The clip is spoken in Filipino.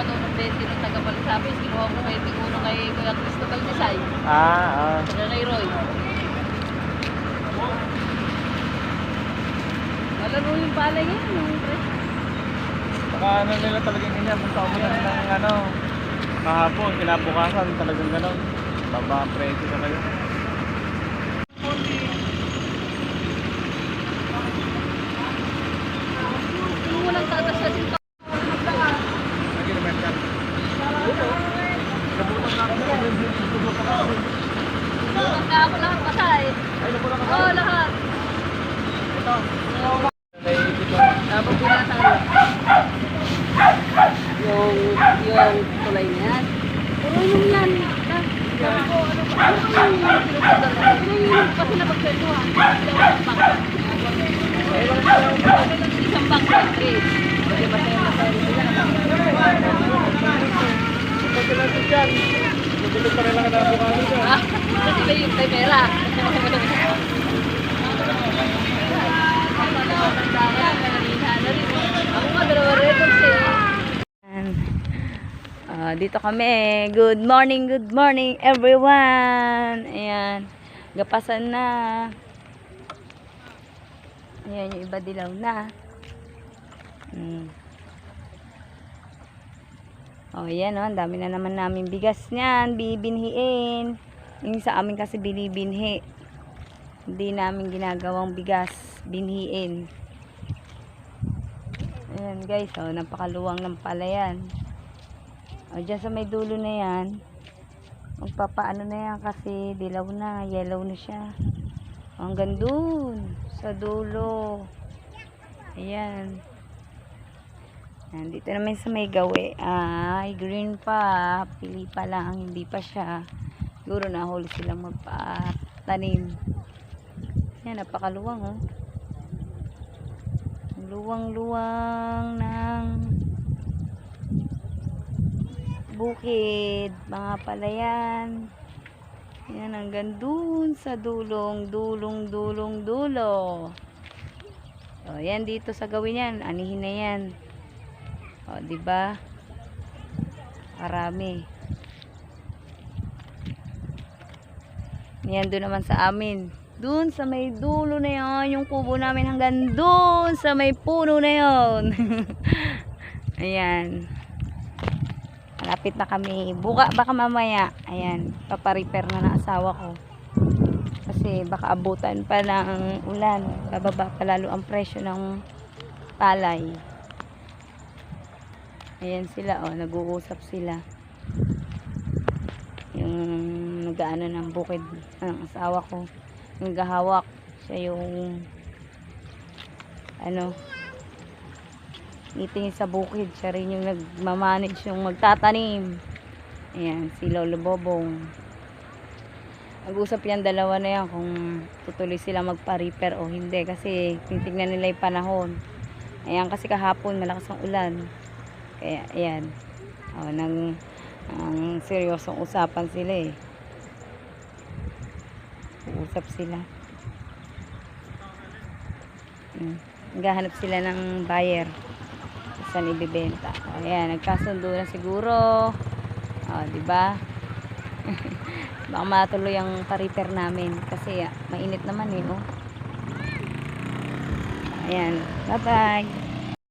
pa doon ng 20 ng taga Palisapis. Kinuha ko kay Tiguno kay Kuya Cristobal Desay. Ah, ah. Saka kay Roy. Malaro yung palay yan. Baka ano nila talagang ganyan. Basta umulan ng ano. Kahapon, kinabukasan talagang gano'n. Baba ang presyo talaga. Yung walang tatas na sito. Lagi naman yan. Tulog na ako lahat patay. Oo, oh, lahat. Tapos binasa ko. Yung, yung tulay na yan. Pero yung yan. ah, Sabi ko, ano ba? Ano yung pinupuntan ko? Pero yung kasi napagkwentuhan. Isang bank na trade. Kasi masaya masaya sila. Pagka natin dyan, magulit pa rin lang na bukalo dyan. Ah, kasi may may Ah, dito kami. Good morning, good morning everyone. Ayan. Gapasan na. Ayan, yung iba dilaw na. Hmm. Oh, yan oh, dami na naman namin bigas niyan, bibinhiin. Yung sa amin kasi binibinhi. Hindi namin ginagawang bigas, binhiin. Ayan guys, oh, napakaluwang ng palayan. O, dyan sa may dulo na yan, magpapaano na yan kasi dilaw na, yellow na siya. Hanggang dun, sa dulo. Ayan. Nandito naman sa may gawi. Ay, green pa. Pili pa lang. Hindi pa siya. Siguro nahuli silang magpatanim. Yan, napakaluwang oh. Luwang-luwang ng bukid. Mga palayan. Yan, hanggang dun sa dulong, dulong, dulong, dulo. O, yan dito sa gawin yan. Anihin na yan. O, di ba? Marami. Yan doon naman sa amin. Doon sa may dulo na yon, yung kubo namin hanggang doon sa may puno na yon. Ayan. Malapit na kami. Buka baka mamaya. Ayan, paparepair na ng asawa ko. Kasi baka abutan pa ng ulan. Bababa pa lalo ang presyo ng palay. Ayan sila, oh, nag-uusap sila. Yung nag-ano ng bukid ng asawa ko. Yung gahawak. Siya yung ano meeting sa bukid. Siya rin yung nagmamanage yung magtatanim. Ayan, si Lolo Bobong. Nag-usap yan dalawa na yan kung tutuloy sila magpa-repair o hindi. Kasi titignan nila yung panahon. Ayan, kasi kahapon malakas ang ulan. Kaya, ayan. O, nang, ang seryosong usapan sila eh. Uusap sila. Hmm. Naghahanap sila ng buyer. Saan ibibenta. O, ayan, nagkasundo na siguro. O, di ba? Baka matuloy ang pa-repair namin. Kasi, ah, mainit naman eh, oh. Ayan. Bye-bye.